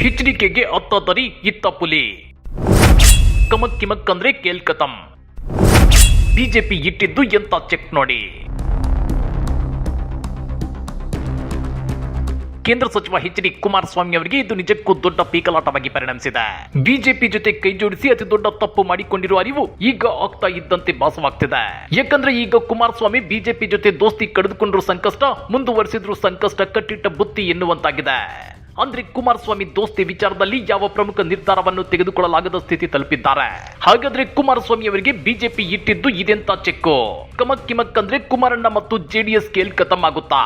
ಕಿಚ್ಡಿಕೆಗೆ ಅತ್ತದರಿ ಇತ್ತ ಪುಲಿ. ಕಮಕ್ ಕಿಮಕ್ ಅಂದ್ರೆ ಕೇಲ್ಕತಂ ಬಿಜೆಪಿ ಇಟ್ಟಿದ್ದು ಎಂತ ಚೆಕ್ ನೋಡಿ. ಕೇಂದ್ರ ಸಚಿವ ಎಚ್ ಡಿ ಕುಮಾರಸ್ವಾಮಿ ಅವರಿಗೆ ಇದು ನಿಜಕ್ಕೂ ದೊಡ್ಡ ಪೀಕಲಾಟವಾಗಿ ಪರಿಣಮಿಸಿದೆ. ಬಿಜೆಪಿ ಜೊತೆ ಕೈ ಜೋಡಿಸಿ ಅತಿ ದೊಡ್ಡ ತಪ್ಪು ಮಾಡಿಕೊಂಡಿರುವ ಅರಿವು ಈಗ ಆಗ್ತಾ ಇದ್ದಂತೆ ಭಾಸವಾಗ್ತಿದೆ. ಯಾಕಂದ್ರೆ ಈಗ ಕುಮಾರಸ್ವಾಮಿ ಬಿಜೆಪಿ ಜೊತೆ ದೋಸ್ತಿ ಕಳೆದುಕೊಂಡ್ರು ಸಂಕಷ್ಟ, ಮುಂದುವರೆಸಿದ್ರು ಸಂಕಷ್ಟ, ಕಟ್ಟಿಟ್ಟ ಬುತ್ತಿ ಎನ್ನುವಂತಾಗಿದೆ. ಅಂದ್ರೆ ಕುಮಾರಸ್ವಾಮಿ ದೋಸ್ತಿ ವಿಚಾರದಲ್ಲಿ ಯಾವ ಪ್ರಮುಖ ನಿರ್ಧಾರವನ್ನು ತೆಗೆದುಕೊಳ್ಳಲಾಗದ ಸ್ಥಿತಿ ತಲುಪಿದ್ದಾರೆ? ಹಾಗಾದ್ರೆ ಕುಮಾರಸ್ವಾಮಿ ಅವರಿಗೆ ಬಿಜೆಪಿ ಇಟ್ಟಿದ್ದು ಇದೆಂತ ಚೆಕ್ಕು? ಕಮಕ್ ಕಿಮಕ್ ಅಂದ್ರೆ ಕುಮಾರಣ್ಣ ಮತ್ತು ಜೆಡಿಎಸ್ ಕೇಲ್ ಖತಮ್ ಆಗುತ್ತಾ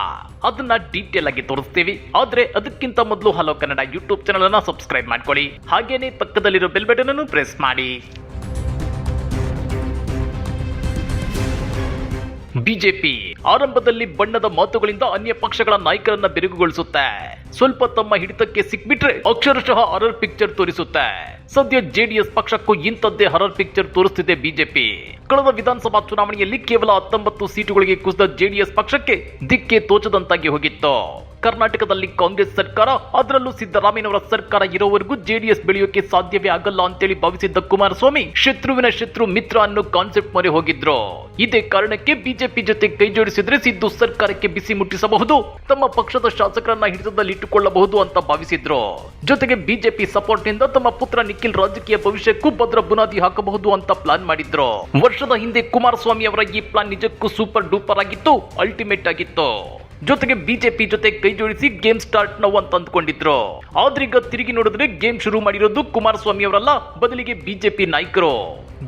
ಅದನ್ನ ಡೀಟೇಲ್ ಆಗಿ ತೋರಿಸ್ತೀವಿ. ಆದ್ರೆ ಅದಕ್ಕಿಂತ ಮೊದಲು ಹಲೋ ಕನ್ನಡ ಯೂಟ್ಯೂಬ್ ಚಾನಲ್ ಅನ್ನ ಸಬ್ಸ್ಕ್ರೈಬ್ ಮಾಡ್ಕೊಳ್ಳಿ. ಹಾಗೇನೆ ಪಕ್ಕದಲ್ಲಿರೋ ಬೆಲ್ ಬಟನ್ ಅನ್ನು ಪ್ರೆಸ್ ಮಾಡಿ. ಬಿಜೆಪಿ ಆರಂಭದಲ್ಲಿ ಬಣ್ಣದ ಮಾತುಗಳಿಂದ ಅನ್ಯ ಪಕ್ಷಗಳ ನಾಯಕರನ್ನ ಬೆರಗುಗೊಳಿಸುತ್ತೆ ಸ್ವಲ್ಪ ತಮ್ಮ ಹಿಡಿತಕ್ಕೆ ಸಿಕ್ಬಿಟ್ರೆ ಅಕ್ಷರಶಃ ಹರರ್ ಪಿಕ್ಚರ್ ತೋರಿಸುತ್ತೆ. ಸದ್ಯ ಜೆಡಿಎಸ್ ಪಕ್ಷಕ್ಕೂ ಇಂಥದ್ದೇ ಹರರ್ ಪಿಕ್ಚರ್ ತೋರಿಸುತ್ತಿದೆ ಬಿಜೆಪಿ. ಕಳೆದ ವಿಧಾನಸಭಾ ಚುನಾವಣೆಯಲ್ಲಿ ಕೇವಲ ಹತ್ತೊಂಬತ್ತು ಸೀಟುಗಳಿಗೆ ಕುಸಿದ ಜೆಡಿಎಸ್ ಪಕ್ಷಕ್ಕೆ ದಿಕ್ಕೆ ತೋಚದಂತಾಗಿ ಹೋಗಿತ್ತು. ಕರ್ನಾಟಕದಲ್ಲಿ ಕಾಂಗ್ರೆಸ್ ಸರ್ಕಾರ, ಅದರಲ್ಲೂ ಸಿದ್ದರಾಮಯ್ಯನವರ ಸರ್ಕಾರ ಇರೋವರೆಗೂ ಜೆಡಿಎಸ್ ಬೆಳೆಯೋಕೆ ಸಾಧ್ಯವೇ ಆಗಲ್ಲ ಅಂತೇಳಿ ಭಾವಿಸಿದ್ದ ಕುಮಾರಸ್ವಾಮಿ ಶತ್ರುವಿನ ಶತ್ರು ಮಿತ್ರ ಅನ್ನೋ ಕಾನ್ಸೆಪ್ಟ್ ಮೊರೆ ಹೋಗಿದ್ರು. ಇದೇ ಕಾರಣಕ್ಕೆ ಬಿಜೆಪಿ ಜೊತೆ ಕೈ ಜೋಡಿಸಿದ್ರೆ ಸಿದ್ದು ಸರ್ಕಾರಕ್ಕೆ ಬಿಸಿ ಮುಟ್ಟಿಸಬಹುದು, ತಮ್ಮ ಪಕ್ಷದ ಶಾಸಕರನ್ನ ಹಿಡಿತದಲ್ಲಿಟ್ಟುಕೊಳ್ಳಬಹುದು ಅಂತ ಭಾವಿಸಿದ್ರು. ಜೊತೆಗೆ ಬಿಜೆಪಿ ಸಪೋರ್ಟ್ನಿಂದ ತಮ್ಮ ಪುತ್ರ ನಿಖಿಲ್ ರಾಜಕೀಯ ಭವಿಷ್ಯಕ್ಕೂ ಭದ್ರ ಬುನಾದಿ ಹಾಕಬಹುದು ಅಂತ ಪ್ಲಾನ್ ಮಾಡಿದ್ರು. ವರ್ಷದ ಹಿಂದೆ ಕುಮಾರಸ್ವಾಮಿ ಅವರ ಈ ಪ್ಲಾನ್ ನಿಜಕ್ಕೂ ಸೂಪರ್ ಡೂಪರ್ ಆಗಿತ್ತು ಅಲ್ಟಿಮೇಟ್ ಆಗಿತ್ತು. ಜೊತೆಗೆ ಬಿಜೆಪಿ ಜೊತೆ ಕೈ ಜೋಡಿಸಿ ಗೇಮ್ ಸ್ಟಾರ್ಟ್ ನಾವು ಅಂತ ಅಂದ್ಕೊಂಡಿದ್ರು. ಆದ್ರೀಗ ತಿರುಗಿ ನೋಡಿದ್ರೆ ಗೇಮ್ ಶುರು ಮಾಡಿರೋದು ಕುಮಾರಸ್ವಾಮಿ ಅವರಲ್ಲ ಬದಲಿಗೆ ಬಿಜೆಪಿ ನಾಯಕರು.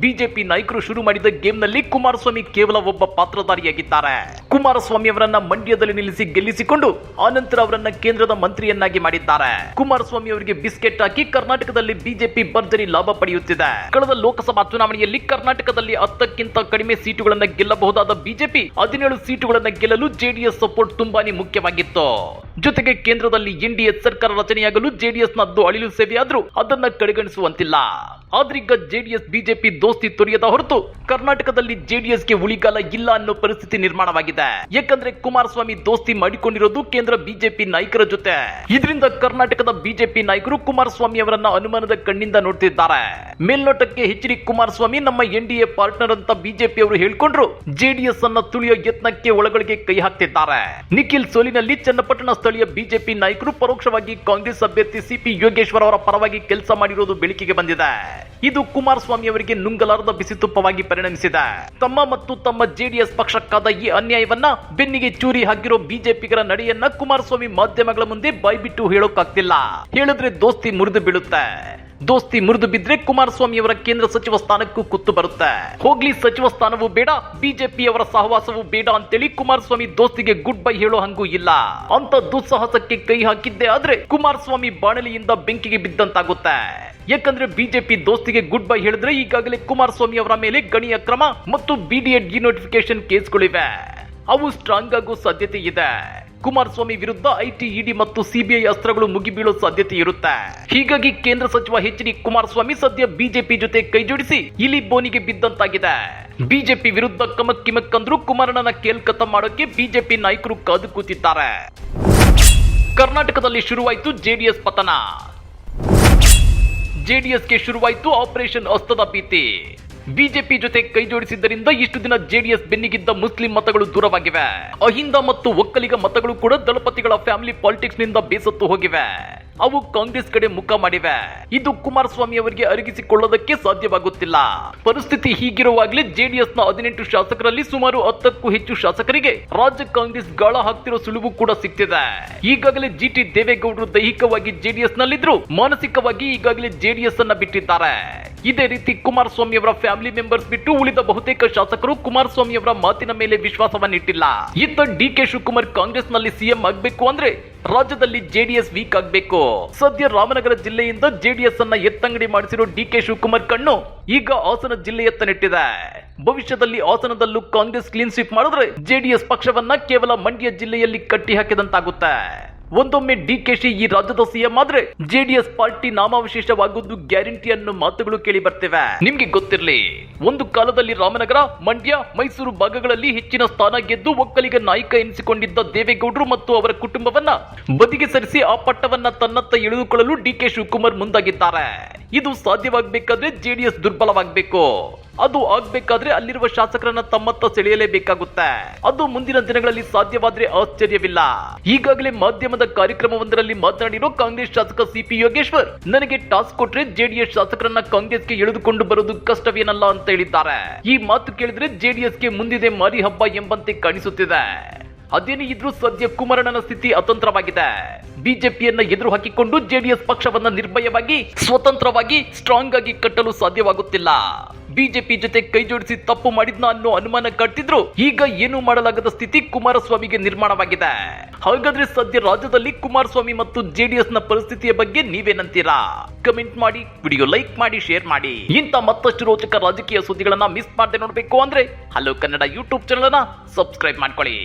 ಬಿಜೆಪಿ ನಾಯಕರು ಶುರು ಮಾಡಿದ ಗೇಮ್ನಲ್ಲಿ ಕುಮಾರಸ್ವಾಮಿ ಕೇವಲ ಒಬ್ಬ ಪಾತ್ರಧಾರಿಯಾಗಿದ್ದಾರೆ. ಕುಮಾರಸ್ವಾಮಿ ಅವರನ್ನ ಮಂಡ್ಯದಲ್ಲಿ ನಿಲ್ಲಿಸಿ ಗೆಲ್ಲಿಸಿಕೊಂಡು ಆನಂತರ ಅವರನ್ನ ಕೇಂದ್ರದ ಮಂತ್ರಿಯನ್ನಾಗಿ ಮಾಡಿದ್ದಾರೆ. ಕುಮಾರಸ್ವಾಮಿ ಅವರಿಗೆ ಬಿಸ್ಕೆಟ್ ಹಾಕಿ ಕರ್ನಾಟಕದಲ್ಲಿ ಬಿಜೆಪಿ ಭರ್ಜರಿ ಲಾಭ ಪಡೆಯುತ್ತಿದೆ. ಕಳೆದ ಲೋಕಸಭಾ ಚುನಾವಣೆಯಲ್ಲಿ ಕರ್ನಾಟಕದಲ್ಲಿ ಹತ್ತಕ್ಕಿಂತ ಕಡಿಮೆ ಸೀಟುಗಳನ್ನು ಗೆಲ್ಲಬಹುದಾದ ಬಿಜೆಪಿ ಹದಿನೇಳು ಸೀಟುಗಳನ್ನು ಗೆಲ್ಲಲು ಜೆಡಿಎಸ್ ಸಪೋರ್ಟ್ ತುಂಬಾನೇ ಮುಖ್ಯವಾಗಿತ್ತು. ಜೊತೆಗೆ ಕೇಂದ್ರದಲ್ಲಿ ಎನ್ಡಿಎ ಸರ್ಕಾರ ರಚನೆಯಾಗಲು ಜೆಡಿಎಸ್ ನದ್ದು ಅಳಿಲು ಸೇವೆಯಾದರೂ ಅದನ್ನ ಕಡೆಗಣಿಸುವಂತಿಲ್ಲ. ಆದ್ರೀಗ ಜೆಡಿಎಸ್, ಬಿಜೆಪಿ ದೋಸ್ತಿ ತೊರೆಯದ ಹೊರತು ಕರ್ನಾಟಕದಲ್ಲಿ ಜೆಡಿಎಸ್ಗೆ ಉಳಿಗಾಲ ಇಲ್ಲ ಅನ್ನೋ ಪರಿಸ್ಥಿತಿ ನಿರ್ಮಾಣವಾಗಿದೆ. ಯಾಕಂದ್ರೆ ಕುಮಾರಸ್ವಾಮಿ ದೋಸ್ತಿ ಮಾಡಿಕೊಂಡಿರೋದು ಕೇಂದ್ರ ಬಿಜೆಪಿ ನಾಯಕರ ಜೊತೆ. ಇದರಿಂದ ಕರ್ನಾಟಕದ ಬಿಜೆಪಿ ನಾಯಕರು ಕುಮಾರಸ್ವಾಮಿ ಅವರನ್ನ ಅನುಮಾನದ ಕಣ್ಣಿಂದ ನೋಡ್ತಿದ್ದಾರೆ. ಮೇಲ್ನೋಟಕ್ಕೆ ಎಚ್ ಡಿ ಕುಮಾರಸ್ವಾಮಿ, ನಮ್ಮ ಎನ್ ಡಿ ಎ ಪಾರ್ಟ್ನರ್ ಅಂತ ಬಿಜೆಪಿ ಅವರು ಹೇಳ್ಕೊಂಡ್ರು, ಜೆಡಿಎಸ್ ಅನ್ನ ತುಳಿಯೋ ಯತ್ನಕ್ಕೆ ಒಳಗಳಿಗೆ ಕೈ ಹಾಕ್ತಿದ್ದಾರೆ. ನಿಖಿಲ್ ಸೋಲಿನಲ್ಲಿ ಚನ್ನಪಟ್ಟಣ ಸ್ಥಳೀಯ ಬಿಜೆಪಿ ನಾಯಕರು ಪರೋಕ್ಷವಾಗಿ ಕಾಂಗ್ರೆಸ್ ಅಭ್ಯರ್ಥಿ ಸಿಪಿ ಯೋಗೇಶ್ವರ್ ಅವರ ಪರವಾಗಿ ಕೆಲಸ ಮಾಡಿರುವುದು ಬೆಳಕಿಗೆ ಬಂದಿದೆ. ಇದು ಕುಮಾರಸ್ವಾಮಿ ಅವರಿಗೆ ನುಂಗಲಾರದ ಬಿಸಿ ತುಪ್ಪವಾಗಿ ಪರಿಣಮಿಸಿದೆ. ತಮ್ಮ ಮತ್ತು ತಮ್ಮ ಜೆಡಿಎಸ್ ಪಕ್ಷಕ್ಕಾದ ಈ ಅನ್ಯಾಯವನ್ನ ಬೆನ್ನಿಗೆ ಚೂರಿ ಹಾಕಿರೋ ಬಿಜೆಪಿಗರ ನಡೆಯನ್ನ ಕುಮಾರಸ್ವಾಮಿ ಮಾಧ್ಯಮಗಳ ಮುಂದೆ ಬಾಯ್ಬಿಟ್ಟು ಹೇಳೋಕ್ಕಾಗ್ತಿಲ್ಲ. ಹೇಳಿದ್ರೆ ದೋಸ್ತಿ ಮುರಿದು ಬೀಳುತ್ತೆ. ದೋಸ್ತಿ ಮುರಿದು ಬಿದ್ರೆ ಕುಮಾರಸ್ವಾಮಿಯವರ ಕೇಂದ್ರ ಸಚಿವ ಸ್ಥಾನಕ್ಕೂ ಕುತ್ತು ಬರುತ್ತೆ. ಹೋಗ್ಲಿ ಸಚಿವ ಸ್ಥಾನವೂ ಬೇಡ ಬಿಜೆಪಿ ಅವರ ಸಹವಾಸವೂ ಬೇಡ ಅಂತೇಳಿ ಕುಮಾರಸ್ವಾಮಿ ದೋಸ್ತಿಗೆ ಗುಡ್ ಬೈ ಹೇಳೋ ಹಂಗೂ ಇಲ್ಲ. ಅಂತ ದುಸ್ಸಾಹಸಕ್ಕೆ ಕೈ ಹಾಕಿದ್ದೆ ಆದ್ರೆ ಕುಮಾರಸ್ವಾಮಿ ಬಾಣಲಿಯಿಂದ ಬೆಂಕಿಗೆ ಬಿದ್ದಂತಾಗುತ್ತೆ. ಯಾಕಂದ್ರೆ ಬಿಜೆಪಿ ದೋಸ್ತಿಗೆ ಗುಡ್ ಬೈ ಹೇಳಿದ್ರೆ ಈಗಾಗಲೇ ಕುಮಾರಸ್ವಾಮಿ ಅವರ ಮೇಲೆ ಗಣಿಯ ಕ್ರಮ ಮತ್ತು ಬಿಡಿಎಡ್ ಡಿನೋಟಿಫಿಕೇಶನ್ ಕೇಸ್ಗಳಿವೆ. ಅವು ಸ್ಟ್ರಾಂಗ್ ಆಗೋ ಸಾಧ್ಯತೆ ಇದೆ. ಕುಮಾರಸ್ವಾಮಿ ವಿರುದ್ಧ ಐಟಿ ಇಡಿ ಮತ್ತು ಸಿಬಿಐ ಅಸ್ತ್ರಗಳು ಮುಗಿಬೀಳೋ ಸಾಧ್ಯತೆ ಇರುತ್ತೆ. ಹೀಗಾಗಿ ಕೇಂದ್ರ ಸಚಿವ ಎಚ್ ಡಿ ಕುಮಾರಸ್ವಾಮಿ ಸದ್ಯ ಬಿಜೆಪಿ ಜೊತೆ ಕೈಜೋಡಿಸಿ ಇಲಿ ಬೋನಿಗೆ ಬಿದ್ದಂತಾಗಿದೆ. ಬಿಜೆಪಿ ವಿರುದ್ಧ ಕಮಕ್ ಕಿಮಕ್ ಅಂದ್ರೂ ಕುಮಾರಣ್ಣನ ಕೇಲ್ಕತ ಮಾಡೋಕೆ ಬಿಜೆಪಿ ನಾಯಕರು ಕಾದು ಕೂತಿದ್ದಾರೆ. ಕರ್ನಾಟಕದಲ್ಲಿ ಶುರುವಾಯಿತು ಜೆಡಿಎಸ್ ಪತನ. ಜೆಡಿಎಸ್ಗೆ ಶುರುವಾಯಿತು ಆಪರೇಷನ್ ಹಸ್ತದ ಭೀತಿ. ಬಿಜೆಪಿ ಜೊತೆ ಕೈ ಜೋಡಿಸಿದ್ದರಿಂದ ಇಷ್ಟು ದಿನ ಜೆಡಿಎಸ್ ಬೆನ್ನಿಗಿದ್ದ ಮುಸ್ಲಿಂ ಮತಗಳು ದೂರವಾಗಿವೆ. ಅಹಿಂದ ಮತ್ತು ಒಕ್ಕಲಿಗ ಮತಗಳು ಕೂಡ ದಳಪತಿಗಳ ಫ್ಯಾಮಿಲಿ ಪಾಲಿಟಿಕ್ಸ್ನಿಂದ ಬೇಸತ್ತು ಹೋಗಿವೆ. ಅವು ಕಾಂಗ್ರೆಸ್ ಕಡೆ ಮುಖ ಮಾಡಿವೆ. ಇದು ಕುಮಾರಸ್ವಾಮಿ ಅವರಿಗೆ ಅರಗಿಸಿಕೊಳ್ಳೋದಕ್ಕೆ ಸಾಧ್ಯವಾಗುತ್ತಿಲ್ಲ. ಪರಿಸ್ಥಿತಿ ಹೀಗಿರುವಾಗಲೇ ಜೆಡಿಎಸ್ನ ಹದಿನೆಂಟು ಶಾಸಕರಲ್ಲಿ ಸುಮಾರು ಹತ್ತಕ್ಕೂ ಹೆಚ್ಚು ಶಾಸಕರಿಗೆ ರಾಜ್ಯ ಕಾಂಗ್ರೆಸ್ ಗಾಳ ಹಾಕ್ತಿರೋ ಸುಳಿವು ಕೂಡ ಸಿಗ್ತಿದೆ. ಈಗಾಗಲೇ ಜಿ ಟಿ ದೇವೇಗೌಡರು ದೈಹಿಕವಾಗಿ ಜೆಡಿಎಸ್ ನಲ್ಲಿದ್ರು ಮಾನಸಿಕವಾಗಿ ಈಗಾಗಲೇ ಜೆಡಿಎಸ್ ಅನ್ನ ಬಿಟ್ಟಿದ್ದಾರೆ. ಇದೇ ರೀತಿ ಕುಮಾರಸ್ವಾಮಿ ಅವರ ಫ್ಯಾಮಿಲಿ ಮೆಂಬರ್ಸ್ ಬಿಟ್ಟು ಉಳಿದ ಬಹುತೇಕ ಶಾಸಕರು ಕುಮಾರಸ್ವಾಮಿ ಅವರ ಮಾತಿನ ಮೇಲೆ ವಿಶ್ವಾಸವನ್ನಿಟ್ಟಿಲ್ಲ. ಇತ್ತ ಡಿ ಕೆ ಶಿವಕುಮಾರ್ ಕಾಂಗ್ರೆಸ್ನಲ್ಲಿ ಸಿಎಂ ಆಗ್ಬೇಕು ಅಂದ್ರೆ ರಾಜ್ಯದಲ್ಲಿ ಜೆಡಿಎಸ್ ವೀಕ್ ಆಗ್ಬೇಕು. ಸದ್ಯ ರಾಮನಗರ ಜಿಲ್ಲೆಯಿಂದ ಜೆಡಿಎಸ್ ಅನ್ನ ಎತ್ತಂಗಡಿ ಮಾಡಿಸಿರೋ ಡಿ ಕೆ ಶಿವಕುಮಾರ್ ಕಣ್ಣು ಈಗ ಹಾಸನ ಜಿಲ್ಲೆಯತ್ತ ನೆಟ್ಟಿದೆ ಭವಿಷ್ಯದಲ್ಲಿ ಹಾಸನದಲ್ಲೂ ಕಾಂಗ್ರೆಸ್ ಕ್ಲೀನ್ ಸ್ವೀಪ್ ಮಾಡಿದ್ರೆ ಜೆಡಿಎಸ್ ಪಕ್ಷವನ್ನ ಕೇವಲ ಮಂಡ್ಯ ಜಿಲ್ಲೆಯಲ್ಲಿ ಕಟ್ಟಿ ಹಾಕಿದಂತಾಗುತ್ತೆ ಒಂದೊಮ್ಮೆ ಡಿಕೆಶಿ ಈ ರಾಜ್ಯದ ಸಿಎಂ ಆದ್ರೆ ಎಸ್ ಪಾರ್ಟಿ ನಾಮಾವಶೇಷವಾಗುವುದು ಗ್ಯಾರಂಟಿ ಅನ್ನೋ ಮಾತುಗಳು ಕೇಳಿ ಬರ್ತಿವೆ. ನಿಮ್ಗೆ ಗೊತ್ತಿರ್ಲಿ, ಒಂದು ಕಾಲದಲ್ಲಿ ರಾಮನಗರ, ಮಂಡ್ಯ, ಮೈಸೂರು ಭಾಗಗಳಲ್ಲಿ ಹೆಚ್ಚಿನ ಸ್ಥಾನ ಗೆದ್ದು ಒಕ್ಕಲಿಗ ನಾಯಕ ಎನಿಸಿಕೊಂಡಿದ್ದ ದೇವೇಗೌಡರು ಮತ್ತು ಅವರ ಕುಟುಂಬವನ್ನ ಬದಿಗೆ ಸರಿಸಿ ಆ ಪಟ್ಟವನ್ನ ತನ್ನತ್ತ ಎಳೆದುಕೊಳ್ಳಲು ಡಿಕೆ ಶಿವಕುಮಾರ್ ಮುಂದಾಗಿದ್ದಾರೆ. ಇದು ಸಾಧ್ಯವಾಗಬೇಕಾದ್ರೆ ಜೆಡಿಎಸ್ ದುರ್ಬಲವಾಗಬೇಕು. ಅದು ಆಗ್ಬೇಕಾದ್ರೆ ಅಲ್ಲಿರುವ ಶಾಸಕರನ್ನ ತಮ್ಮತ್ತ ಸೆಳೆಯಲೇಬೇಕಾಗುತ್ತೆ. ಅದು ಮುಂದಿನ ದಿನಗಳಲ್ಲಿ ಸಾಧ್ಯವಾದ್ರೆ ಆಶ್ಚರ್ಯವಿಲ್ಲ. ಈಗಾಗಲೇ ಮಾಧ್ಯಮದ ಕಾರ್ಯಕ್ರಮವೊಂದರಲ್ಲಿ ಮಾತನಾಡಿರೋ ಕಾಂಗ್ರೆಸ್ ಶಾಸಕ ಸಿಪಿ ಯೋಗೇಶ್ವರ್, ನನಗೆ ಟಾಸ್ಕ್ ಕೊಟ್ರೆ ಜೆಡಿಎಸ್ ಶಾಸಕರನ್ನ ಕಾಂಗ್ರೆಸ್ಗೆ ಎಳೆದುಕೊಂಡು ಬರೋದು ಕಷ್ಟವೇನಲ್ಲ ಅಂತ ಹೇಳಿದ್ದಾರೆ. ಈ ಮಾತು ಕೇಳಿದ್ರೆ ಜೆಡಿಎಸ್ಗೆ ಮುಂದಿದೆ ಮಾರಿ ಹಬ್ಬ ಎಂಬಂತೆ ಕಾಣಿಸುತ್ತಿದೆ. ಅದೇನೇ ಇದ್ರೂ ಸದ್ಯ ಕುಮಾರಣ್ಣನ ಸ್ಥಿತಿ ಅತಂತ್ರವಾಗಿದೆ. ಬಿಜೆಪಿಯನ್ನ ಎದುರು ಹಾಕಿಕೊಂಡು ಜೆಡಿಎಸ್ ಪಕ್ಷವನ್ನ ನಿರ್ಭಯವಾಗಿ, ಸ್ವತಂತ್ರವಾಗಿ ಸ್ಟ್ರಾಂಗ್ ಆಗಿ ಕಟ್ಟಲು ಸಾಧ್ಯವಾಗುತ್ತಿಲ್ಲ. ಬಿಜೆಪಿ ಜೊತೆ ಕೈ ಜೋಡಿಸಿ ತಪ್ಪು ಮಾಡಿದ್ನ ಅನ್ನೋ ಅನುಮಾನ ಕಟ್ಟಿದ್ರು. ಈಗ ಏನು ಮಾಡಲಾಗದ ಸ್ಥಿತಿ ಕುಮಾರಸ್ವಾಮಿಗೆ ನಿರ್ಮಾಣವಾಗಿದೆ. ಹಾಗಾದ್ರೆ ಸದ್ಯ ರಾಜ್ಯದಲ್ಲಿ ಕುಮಾರಸ್ವಾಮಿ ಮತ್ತು ಜೆಡಿಎಸ್ನ ಪರಿಸ್ಥಿತಿಯ ಬಗ್ಗೆ ನೀವೇನಂತೀರಾ? ಕಮೆಂಟ್ ಮಾಡಿ, ವಿಡಿಯೋ ಲೈಕ್ ಮಾಡಿ, ಶೇರ್ ಮಾಡಿ. ಇಂಥ ಮತ್ತಷ್ಟು ರೋಚಕ ರಾಜಕೀಯ ಸುದ್ದಿಗಳನ್ನ ಮಿಸ್ ಮಾಡದೆ ನೋಡ್ಬೇಕು ಅಂದ್ರೆ ಹಲೋ ಕನ್ನಡ ಯೂಟ್ಯೂಬ್ ಚಾನಲ್ ಅನ್ನ ಸಬ್ಸ್ಕ್ರೈಬ್ ಮಾಡ್ಕೊಳ್ಳಿ.